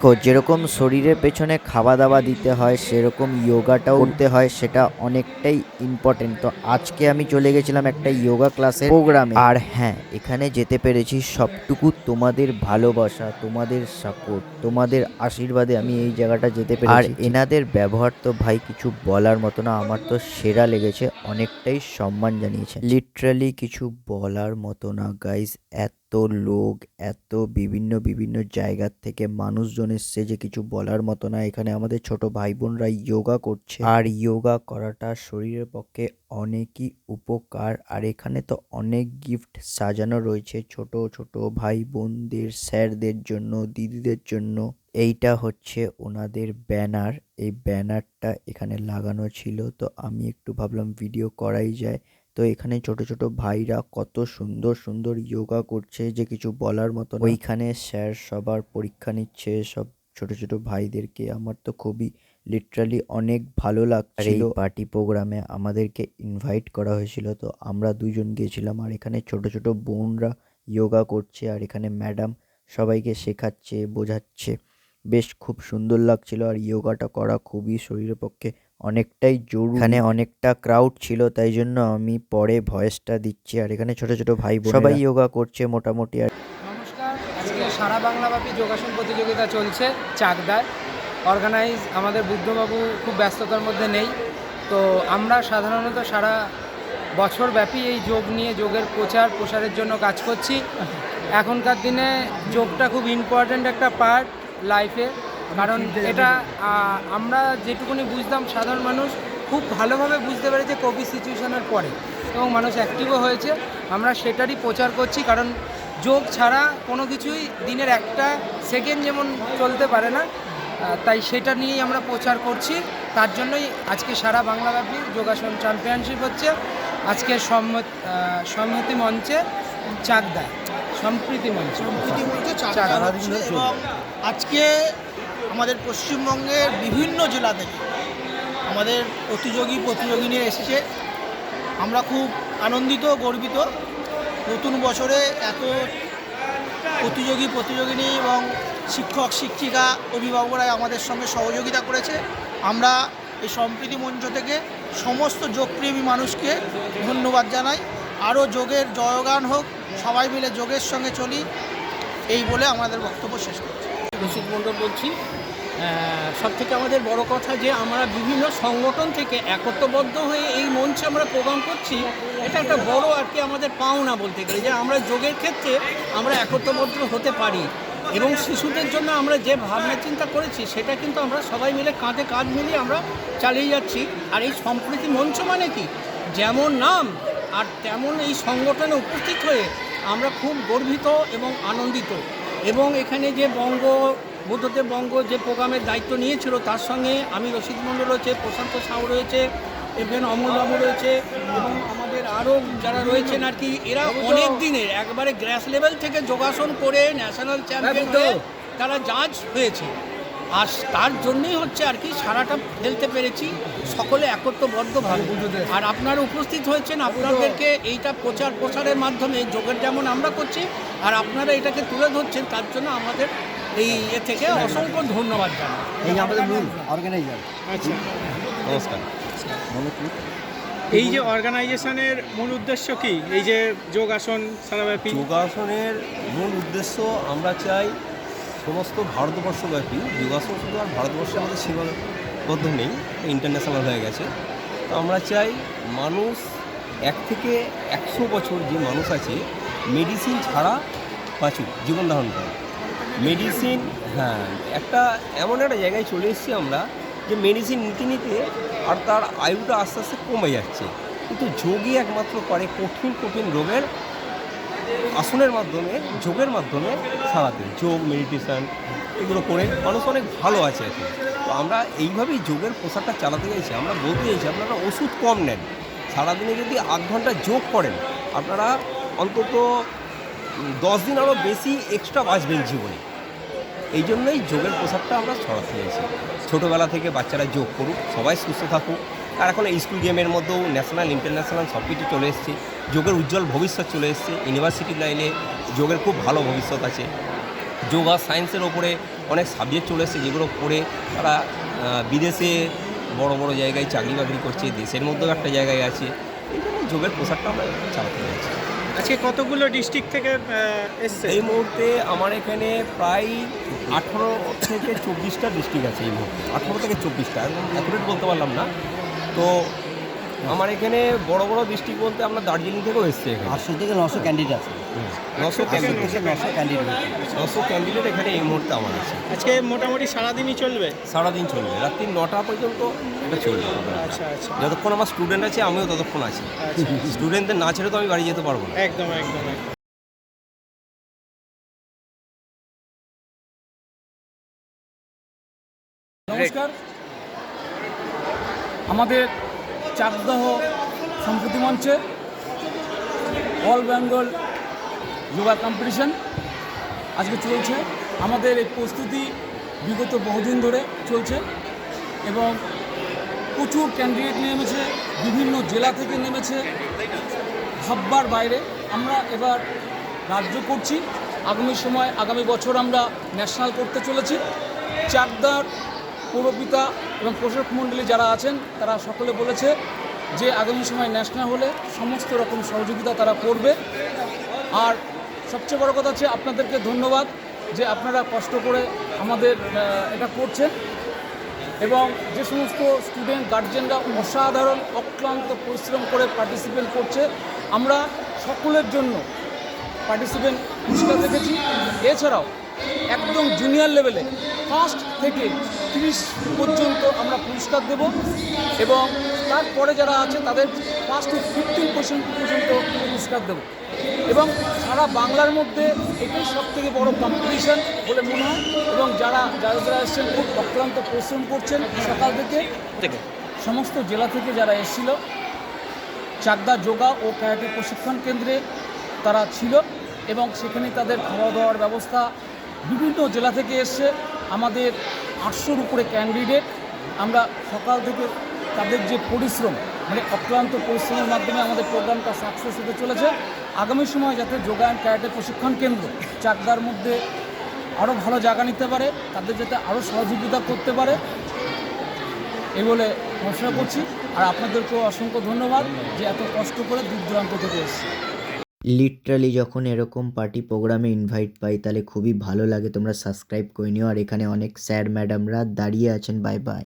দেখো যেরকম শরীরের পেছনে খাওয়া দাওয়া দিতে হয় সেরকম যোগাটাও করতে হয় সেটা অনেকটাই ইম্পর্টেন্ট তো আজকে আমি চলে গেছিলাম একটা যোগা ক্লাসের প্রোগ্রামে আর হ্যাঁ এখানে যেতে পেরেছি সবটুকু তোমাদের ভালোবাসা তোমাদের সাপোর্ট তোমাদের আশীর্বাদে আমি এই জায়গাটা যেতে পেরেছি। আর এনাদের ব্যবহার তো ভাই কিছু বলার মতো না আমার তো সেরা লেগেছে অনেকটাই সম্মান জানিয়েছে। লিটারালি কিছু বলার মতো না গাইস এত লোক, এত বিভিন্ন বিভিন্ন জায়গার থেকে মানুষজন এসছে যে কিছু বলার মতো না। এখানে আমাদের ছোট ভাই বোনরা যোগা করছে। আর যোগা করাটা শরীরের পক্ষে অনেকই উপকার। আর এখানে তো অনেক গিফট সাজানো রয়েছে ছোট ছোট ভাই বোনদের স্যারদের জন্য, দিদিদের জন্য। এইটা হচ্ছে ওনাদের ব্যানার। এই ব্যানারটা এখানে লাগানো ছিল। তো আমি একটু ভাবলাম ভিডিও করাই যায়। তো এখানে ছোট ছোট ভাইরা কত সুন্দর সুন্দর যোগা করছে যে কিছু বলার মতো ওইখানে স্যার সবার পরীক্ষা নিচ্ছে সব ছোট ছোট ভাইদেরকে। আমার তো খুবই লিটারালি অনেক ভালো লাগছিল। পার্টি প্রোগ্রামে আমাদেরকে ইনভাইট করা হয়েছিল তো আমরা দুজন গিয়েছিলাম আর এখানে ছোট ছোট বোনরা যোগা করছে আর এখানে ম্যাডাম সবাইকে শেখাচ্ছে বোঝাচ্ছে। বেশ খুব সুন্দর লাগছিল আর ইয়োগাটা করা খুবই শরীরের পক্ষে অনেকটাই জোর এখানে অনেকটা ক্রাউড ছিল তাই জন্য আমি পরে ভয়েসটা দিচ্ছি। আর এখানে ছোট ছোট ভাই বোন সবাই যোগা করছে মোটামুটি আর নমস্কার। আজকে সারা বাংলাব্যাপী যোগাসন প্রতিযোগিতা চলছে চাকদায়। অর্গানাইজ আমাদের বুদ্ধবাবু খুব ব্যস্ততার মধ্যে নেই। তো আমরা সাধারণত সারা বছর ব্যাপী এই যোগ নিয়ে যোগের প্রচার প্রসারের জন্য কাজ করছি। এখনকার দিনে যোগটা খুব ইম্পর্ট্যান্ট একটা পার্ট লাইফে কারণ এটা আমরা যেটুকুনি বুঝতাম সাধারণ মানুষ খুব ভালোভাবে বুঝতে পেরেছে কোভিড সিচুয়েশনের পরে এবং মানুষ অ্যাক্টিভও হয়েছে। আমরা সেটারই প্রচার করছি কারণ যোগ ছাড়া কোনো কিছুই দিনের একটা সেকেন্ড যেমন চলতে পারে না তাই সেটা নিয়েই আমরা প্রচার করছি। তার জন্যই আজকে সারা বাংলাব্যাপী যোগাসন চ্যাম্পিয়নশিপ হচ্ছে। আজকে সম্মত মঞ্চে চাকদায় সম্প্রীতি মঞ্চে। সম্প্রীতি মঞ্চে চাকদা এবং আজকে আমাদের পশ্চিমবঙ্গের বিভিন্ন জেলা থেকে আমাদের প্রতিযোগী প্রতিযোগিনী এসেছে। আমরা খুব আনন্দিত, গর্বিত। নতুন বছরে এত প্রতিযোগী, প্রতিযোগিনী এবং শিক্ষক, শিক্ষিকা অভিভাবকরা আমাদের সঙ্গে সহযোগিতা করেছে। আমরা এই সম্প্রীতি মঞ্চ থেকে সমস্ত যোগপ্রেমী মানুষকে ধন্যবাদ জানাই। আরও যোগের জয়গান হোক, সবাই মিলে যোগের সঙ্গে চলি, এই বলে আমাদের বক্তব্য শেষ করছি। রসিক মণ্ডল বলছি সব থেকে আমাদের বড় কথা যে আমরা বিভিন্ন সংগঠন থেকে একত্রবদ্ধ হয়ে এই মঞ্চে আমরা প্রোগ্রাম করছি, এটা একটা বড় আর কি আমাদের পাওনা বলতে গেলে। যে আমরা যোগের ক্ষেত্রে আমরা একত্রবদ্ধ হতে পারি এবং শিশুদের জন্য আমরা যে ভাবনা চিন্তা করেছি, সেটা কিন্তু আমরা সবাই মিলে কাঁধে কাঁধ মিলিয়ে আমরা চালিয়ে যাচ্ছি। আর এই সম্প্রীতি মঞ্চ মানে কি? যেমন নাম আর তেমন এই সংগঠনে উপস্থিত হয়ে আমরা খুব গর্বিত এবং আনন্দিত। এবং এখানে যে বঙ্গ বুদ্ধদেব বঙ্গ যে প্রোগ্রামের দায়িত্ব নিয়েছিল তার সঙ্গে আমি রশিদ মণ্ডল রয়েছে প্রশান্ত সাউ রয়েছে এভেন অমলবাবু রয়েছে এবং আমাদের আরও যারা রয়েছেন আর কি এরা অনেক দিনের একবারে গ্র্যাস লেভেল থেকে যোগাসন করে ন্যাশনাল চ্যাম্পিয়ন হয়ে তারা জাজ হয়েছে। আর তার জন্যই হচ্ছে আর কি সারাটা ফেলতে পেরেছি সকলে একত্রবদ্ধভাবে। আর আপনারা উপস্থিত হয়েছেন আপনাদেরকে এইটা প্রচার প্রসারের মাধ্যমে যোগের যেমন আমরা করছি আর আপনারা এটাকে তুলে ধরছেন তার জন্য আমাদের এই এ থেকে অসংখ্য ধন্যবাদ জানাই। এই আমাদের মূল অর্গানাইজার আচ্ছা। নমস্কার। এই যে অর্গানাইজেশনের মূল উদ্দেশ্য কি? এই যে যোগাসন সারাব্যাপী। যোগাসনের মূল উদ্দেশ্য আমরা চাই সমস্ত ভারতবর্ষব্যাপী যোগাসন শুধু আর ভারতবর্ষে আমাদের সীমাবদ্ধ নেই ইন্টারন্যাশনাল হয়ে গেছে। তো আমরা চাই মানুষ এক থেকে একশো বছর যে মানুষ আছে মেডিসিন ছাড়া বাঁচুক জীবন ধারণ করে মেডিসিন হ্যাঁ একটা এমন একটা জায়গায় চলে এসেছি আমরা যে মেডিসিন নিতে নিতে আর তার আয়ুটা আস্তে আস্তে কমে যাচ্ছে। কিন্তু যোগই একমাত্র পারে কঠিন কঠিন রোগের আসনের মাধ্যমে, যোগের মাধ্যমে সারাতে যোগ মেডিটেশন এগুলো করে মানুষ অনেক ভালো আছে এখন। তো আমরা এইভাবেই যোগের প্রসারটা চালাতে চাইছি। আমরা বলতে চাইছি, আপনারা ওষুধ কম নেন। সারাদিনে যদি আধ ঘণ্টা যোগ করেন, আপনারা অন্তত দশ দিন আরও বেশি এক্সট্রা বাঁচবেন জীবনে। এই জন্যই যোগের প্রসারটা আমরা ছড়াতে চাইছি। ছোটোবেলা থেকে বাচ্চারা যোগ করুক, সবাই সুস্থ থাকুক। আর এখন স্কুল গেমের মধ্যেও ন্যাশনাল ইন্টারন্যাশনাল সব কিছু চলে এসছে। যোগের উজ্জ্বল ভবিষ্যৎ চলে এসছে। ইউনিভার্সিটি লাইনে যোগের খুব ভালো ভবিষ্যৎ আছে। যোগ আর সায়েন্সের ওপরে অনেক সাবজেক্ট চলে এসেছে যেগুলো পড়ে তারা বিদেশে বড় বড় জায়গায় চাকরি বাকরি করছে, দেশের মধ্যেও একটা জায়গায় আছে। এই জন্য যোগের প্রসারটা আমরা চালাতে যাচ্ছি আজকে কতগুলো ডিস্ট্রিক্ট থেকে এসছে? এই মুহূর্তে আমার এখানে প্রায় আঠেরো থেকে চব্বিশটা ডিস্ট্রিক্ট আছে এই মুহূর্তে। আঠেরো থেকে চব্বিশটা একদম অ্যাকুরেট বলতে পারলাম না। তো আমার এখানে বড় বড় ডিস্ট্রিক্ট বলতে আমরা দার্জিলিং থেকেও এসছে এখানে। আটশো থেকে নশো ক্যান্ডিডেট আছে। নশো আটশো থেকে নশো ক্যান্ডিডেট নশো ক্যান্ডিডেট এখানে এই মুহূর্তে আমার আছে। আজকে মোটামুটি সারাদিনই চলবে? সারাদিন চলবে। রাত্রি নটা পর্যন্ত এটা চলবে। আচ্ছা আচ্ছা। যতক্ষণ আমার স্টুডেন্ট আছে আমিও ততক্ষণ আছি। আচ্ছা স্টুডেন্টদের না ছেড়ে তো আমি বাড়ি যেতে পারব না। একদম একদম একদম। নমস্কার। আমাদের চাকদাহ সম্প্রতি মঞ্চে অল বেঙ্গল যোগা কম্পিটিশন আজকে চলছে। আমাদের এই প্রস্তুতি বিগত বহুদিন ধরে চলছে এবং প্রচুর ক্যান্ডিডেট নেমেছে, বিভিন্ন জেলা থেকে নেমেছে, ভাববার বাইরে। আমরা এবার রাজ্য করছি। আগামী সময়, আগামী বছর আমরা ন্যাশনাল করতে চলেছি। চাকদার পৌরপিতা এবং প্রশাসক মণ্ডলী যারা আছেন, তারা সকলে বলেছে যে আগামী সময় ন্যাশনাল হলে সমস্ত রকম সহযোগিতা তারা করবে। আর সবচেয়ে বড় কথা হচ্ছে আপনাদেরকে ধন্যবাদ যে আপনারা কষ্ট করে আমাদের এটা করছেন। এবং যে সমস্ত স্টুডেন্ট, গার্জেনরা অসাধারণ, অক্লান্ত পরিশ্রম করে পার্টিসিপেট করছে, আমরা সকলের জন্য পার্টিসিপেন্ট পুরস্কার রেখেছি। এছাড়াও একদম জুনিয়র লেভেলে ফার্স্ট থেকে তিরিশ পর্যন্ত আমরা পুরস্কার দেব এবং তারপরে যারা আছে তাদের ফার্স্ট টু ফিফটিন পার্সেন্ট পর্যন্ত পুরস্কার দেব। এবং সারা বাংলার মধ্যে এটাই সব থেকে বড় কম্পিটিশন বলে মনে হয় এবং যারা যারা যারা এসছেন খুব অক্লান্ত পরিশ্রম করছেন সকাল থেকে থেকে। সমস্ত জেলা থেকে যারা এসেছিল চাকদা যোগা ও ক্যারাটে প্রশিক্ষণ কেন্দ্রে তারা ছিল এবং সেখানে তাদের খাওয়া দাওয়ার ব্যবস্থা বিভিন্ন জেলা থেকে এসছে আমাদের আটশোর উপরে ক্যান্ডিডেট আমরা সকাল থেকে তাদের যে পরিশ্রম মানে অক্লান্ত পরিশ্রমের মাধ্যমে আমাদের প্রোগ্রামটা সাকসেস হতে চলেছে। আগামী সময় যাতে যোগা অ্যান্ড ক্যারাটে প্রশিক্ষণ কেন্দ্র চাকদার মধ্যে আরও ভালো জায়গা নিতে পারে, তাদের যাতে আরও সহযোগিতা করতে পারে, এই বলে ঘোষণা করছি। আর আপনাদেরকেও অসংখ্য ধন্যবাদ যে এত কষ্ট করে দূর দূরান্ত থেকে এসেছে লিটারালি যখন এরকম পার্টি প্রোগ্রামে ইনভাইট পাই, তাহলে খুবই ভালো লাগে। তোমরা সাবস্ক্রাইব করে নিও। আর এখানে অনেক স্যার ম্যাডামরা দাঁড়িয়ে আছেন। Bye bye